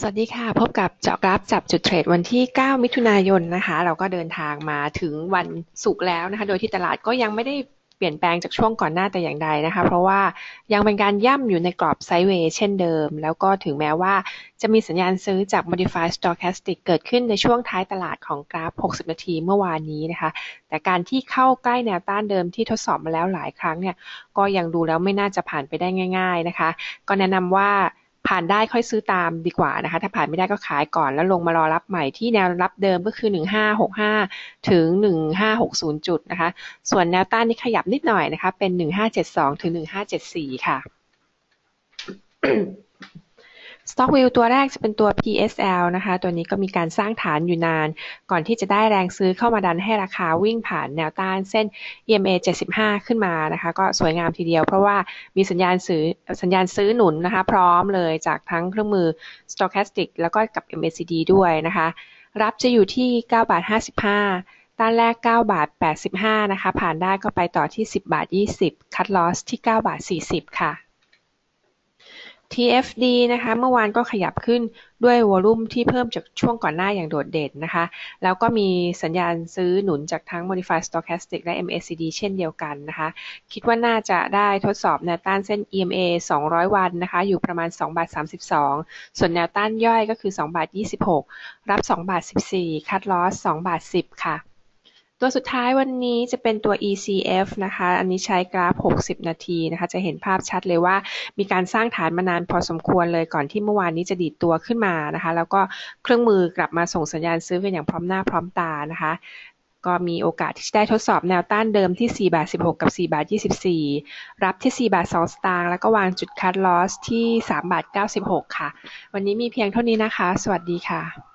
สวัสดีค่ะ พบกับเจาะกราฟจับจุดเทรดวันที่ 9 มิถุนายนนะคะ เราก็เดินทางมาถึงวันศุกร์แล้วนะคะ โดยที่ตลาดก็ยังไม่ได้เปลี่ยนแปลงจากช่วงก่อนหน้าแต่อย่างใดนะคะ เพราะว่ายังเป็นการย่ำอยู่ในกรอบไซด์เวย์เช่นเดิม แล้วก็ถึงแม้ว่าจะมีสัญญาณซื้อจาก Modified Stochastic เกิดขึ้นในช่วงท้ายตลาดของกราฟ 60 นาทีเมื่อวานนี้นะคะ แต่การที่เข้าใกล้แนวต้านเดิมที่ทดสอบมาแล้วหลายครั้งเนี่ย ก็ยังดูแล้วไม่น่าจะผ่านไปได้ง่าย ๆนะคะ ก็แนะนำว่า ผ่านได้ค่อยซื้อตามดีกว่านะคะ ถ้าผ่านไม่ได้ก็ขายก่อนแล้วลงมารอรับใหม่ที่แนวรับเดิมก็คือ 1565 ถึง 1560 จุดนะคะ ส่วนแนวต้านนี่ขยับนิดหน่อยนะคะ เป็น 1572 ถึง 1574 ค่ะ Stock View ตัวแรกจะเป็นตัว PSL นะคะ ตัวนี้ก็มีการสร้างฐานอยู่นาน ก่อนที่จะได้แรงซื้อเข้ามาดันให้ราคาวิ่งผ่านแนวต้านเส้น EMA 75 ขึ้นมานะคะ ก็สวยงามทีเดียวเพราะว่ามีสัญญาณซื้อสัญญาณซื้อหนุนนะคะ พร้อมเลยจากทั้งเครื่องมือ Stochastic แล้วก็กับ MACD ด้วยนะคะ รับจะอยู่ที่9บาท55ต้านแรก 9 บาท 85 นะคะ ผ่านได้ก็ไปต่อที่ 10 บาท 20 คัดลอสที่ 9 บาท 40 ค่ะ TFD นะคะ เมื่อวานก็ขยับขึ้นด้วยวอลุ่มที่เพิ่มจากช่วงก่อนหน้าอย่างโดดเด่นนะคะ แล้วก็มีสัญญาณซื้อหนุนจากทั้ง Modified Stochastic และ MACD เช่นเดียวกันนะคะ คิดว่าน่าจะได้ทดสอบแนวต้านเส้น EMA 200 วันนะคะ อยู่ประมาณ2บาท32 ส่วนแนวต้านย่อยก็คือ2บาท26 รับ2บาท14 คัดลอส2บาท10 ค่ะ ตัวสุดท้ายวันนี้จะเป็นตัว ECF นะคะ อันนี้ใช้กราฟ 60 นาทีนะคะ จะเห็นภาพชัดเลยว่ามีการสร้างฐานมานานพอสมควรเลยก่อนที่เมื่อวานนี้จะดีดตัวขึ้นมานะคะ แล้วก็เครื่องมือกลับมาส่งสัญญาณซื้อกันอย่างพร้อมหน้าพร้อมตานะคะก็มีโอกาสที่จะได้ทดสอบแนวต้านเดิมที่ 4 บาท 16 กับ 4 บาท 24 รับที่ 4 บาท 2 สตางค์ แล้วก็วางจุดคัดลอสที่ 3 บาท 96 ค่ะ วันนี้มีเพียงเท่านี้นะคะ สวัสดีค่ะ